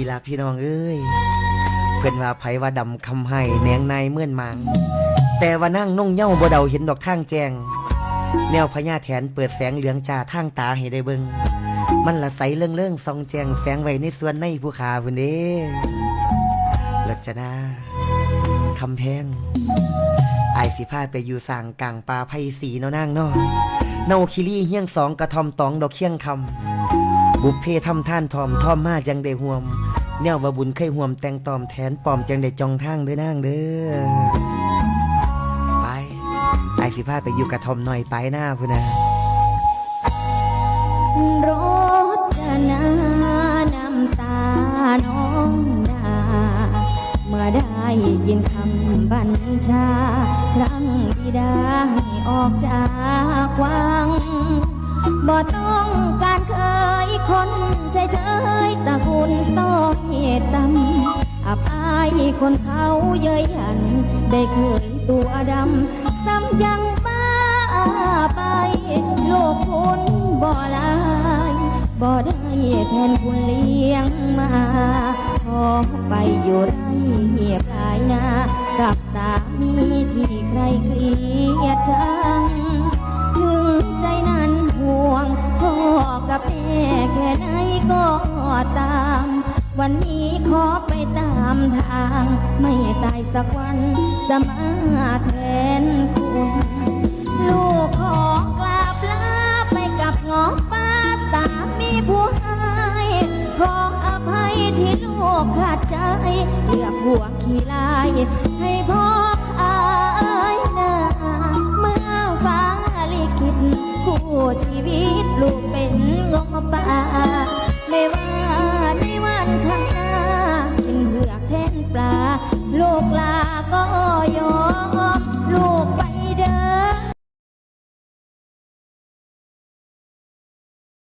นี่ล่ะพี่น้องเอ้ยเพิ่อนว่าไผว่าดำคำให้แหนงในเมื่อนมาง แต่ว่านั่งนุ่งเย้าบ่เดาเห็นดอกทางแจงแนวพญาแถนเปิดแสงเหลืองจ่าทางตาให้ได้เบิงมันละใสเรื่องๆซองแจงแฝงไว้ในส่วนในผู้ขาพุ่นเด้ลัจนาคำแพงไอสิพาไปอยู่สางกลางป่าไผ่สีเนาะนางนาะเนาคิรี่เฮี้ยงสองกระทอมตองดอกเคียงคำบุพเพทำท่านทอมทอมมาจังได้ห่วม แนวว่าบุญเคยห่วมแต่งตอมแทนปอมจังได้จองทางเด้อนางเด้อ ไปไอสิพาไปอยู่กระทอมหน่อยไปหน้าพุ่นนะรถนาน้ำตาน้องดา เมื่อได้ยินคำบัญชาครั้งบิดาให้ออกจากวัง บ่ต้องการเคย คนเขาเย้ยหยัน ได้เคยตัวดำ ซ้ำยังบ้าไปโลกคุณบ่ลายบ่ได้แทนคุณเลี้ยงมา ขอไปอยู่ไรเหียบลายนา กับสามีที่ใครเกลียดจังถึงใจนั้นห่วงพ่อกับแม่แค่ไหนก็ตา วันนี้ขอไปตามทาง ไม่ตายสักวันจะมาแทนคุณ ลูกขอกราบลาไปกับงอป้าสามีผู้ให้ขออภัยที่ลูกขาดใจเลือกหัวขี้ลายให้พ่อาก็ยอ